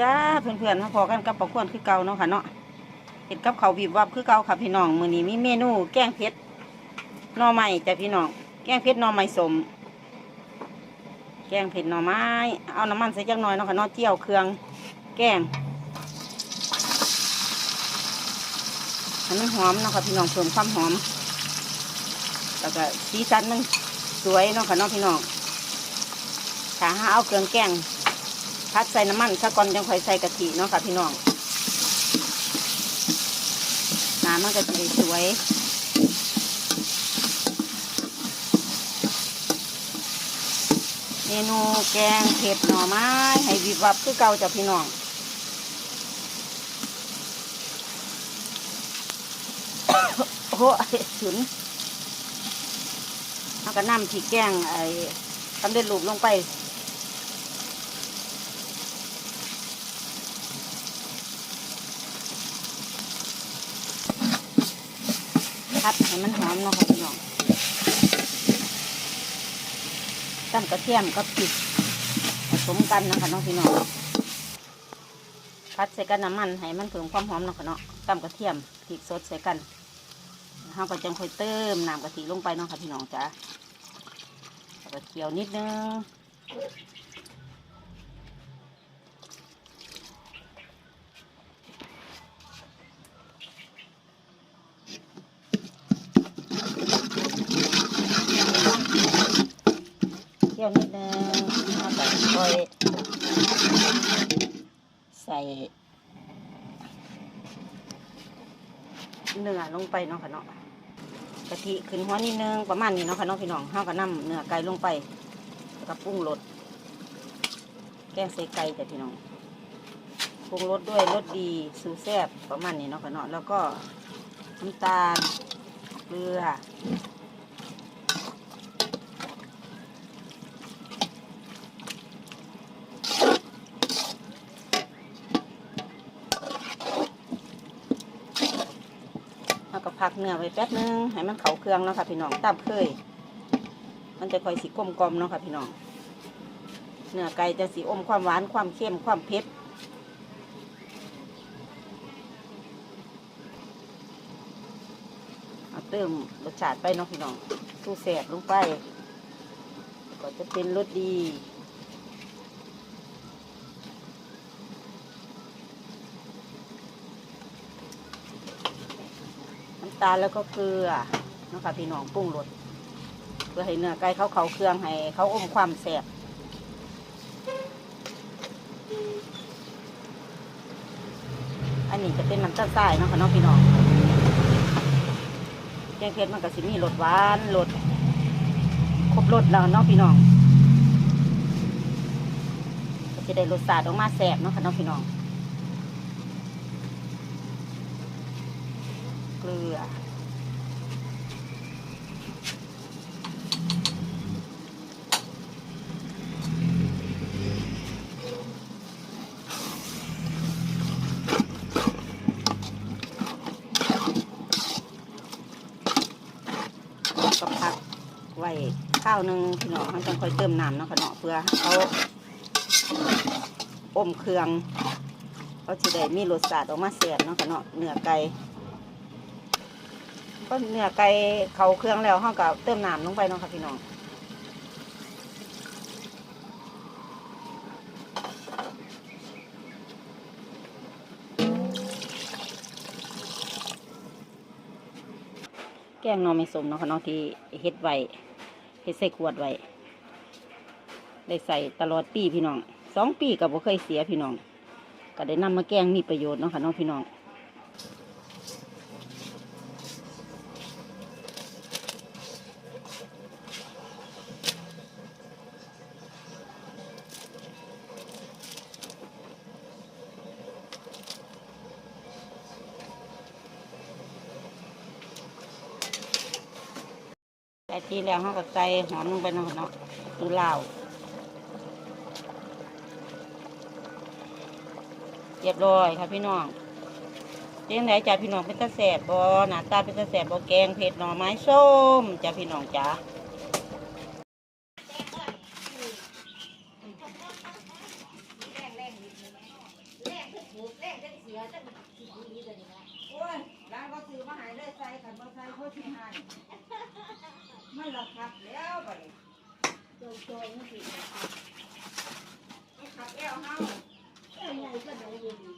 จ้าเพื่อนๆมาพอกันกับปลาควนคือเก่าเนาะค่ะเนาะเห็ดกับเขาบีบวับคือเก่าค่ะพี่น้องมื้อนี้มีเมนู แกงเผ็ดน่อไม้จ้ะพี่น้อง แกงเผ็ดน่อไม้สม แกงเผ็ดน่อไม้ เอาน้ำมันใส่จักหน่อยเนาะค่ะเนาะเจียวเครื่อง แกงให้มันหอมเนาะค่ะพี่น้องเพิ่มความหอม แล้วก็สีสันมันสวยเนาะค่ะเนาะพี่น้องถ้าหาเอาเครื่องแกง พัดใส่น้ำมันซะก่อนจังค่อยใส่กะทิเนาะค่ะพี่น้องน้ำมันก็จะสวยเมนูแกงเผ็ดหน่อไม้ให้วิบวับคือเก่าจ้ะพี่น้องโอ้โหฉุนเอากระน้ำพริกแกงไอ้ทำเด็ดลูกลงไป พัดให้มันหอมเนาะค่ะพี่น้องตั้งกระเทียมกับพริกผสมกันนะคะน้องพี่น้องพัดใส่กันน้ำมันให้มันเพิ่มความหอมเนาะค่ะเนาะตั้งกระเทียมพริกสดใส่กันเราก็จังค่อยเติมน้ำกะทิลงไปเนาะค่ะพี่น้องจ้าแล้วก็เคี่ยวนิดนึง คี่ยวนิดนึงแล้วก็ค่อยใส่เนื้อลงไปเนาะค่ะเนาะกะทิขึ้นหัวนิดนึงประมาณนี้เนาะค่ะเนาะพี่น้องเฮาก็นำเนื้อไก่ลงไปแล้วก็ปรุงรสแกงใส่ไก่จ้ะพี่น้องปรุงรสด้วยรสดีสูแซ่บประมาณนี้เนาะค่ะเนาะแล้วก็น้ำตาลเกลือ แล้วก็ พักเนื้อไว้แป๊บนึงให้มันเขาเครื่องเนาะค่ะพี่น้องตามเคย มันจะค่อยสีกลมกลมๆเนาะค่ะพี่น้องเนื้อไก่จะสีอมความหวานความเค็มความเผ็ดเอาเติมรสชาติไปเนาะพี่น้องตู้แสบลงไป ก็จะเป็นรสดี ตาลแล้วก็เกลือนะคะพี่น้องปรุงรสเพื่อให้เนื้อไก่เขาเขาเครื่องให้เขาอมความแสบอันนี้จะเป็นน้ำตาลทรายนะคะน้องพี่น้องแกงเผ็ดมันก็สิมีรสหวานรสครบรสแล้วเนาะพี่น้องก็จะได้รสชาติออกมาแสบเนาะค่ะน้องพี่น้อง เกลือ ก็พักไว้ข้าวหนึ่งพี่น้องมันต้องค่อยเติมน้ำเนาะค่ะเนาะเพื่อเขาอมเครื่องเขาจะได้มีรสชาติออกมาแซ่บเนาะค่ะเนาะเนื้อไก่ ก็เนื้อไก่เขาเครื่องแล้วเขาก็เติมน้ำลงไปเนาะค่ะพี่น้องแกงหนอไม่สมเนาะค่ะเนาะที่เฮ็ดไว้เฮ็ดใส่ขวดไว้ได้ใส่ตลอดปีพี่น้องสองปีก็บ่เคยเสียพี่น้อง ก็ได้นำมาแกงมีประโยชน์เนาะค่ะเนาะพี่น้อง ใส่ทีแล้วเขาก็ใส่หอมลงไปนะเนาะคือลาเรียบร้อยค่ะพี่น้องเจียงไหนจ้าพี่น้องเป็นตาแสบบอหนาตาเป็นตาแสบบอแกงเผ็ดหน่อไม้ส้มจ้าพี่น้องจ้าเลยนะโอ้ยร้านก็ซื้อมาให้เลยใส่กันบ่ใส่เขาสิให้มันละครับแล้วบัดนี้ โจโจ ไม่ผิดมันขั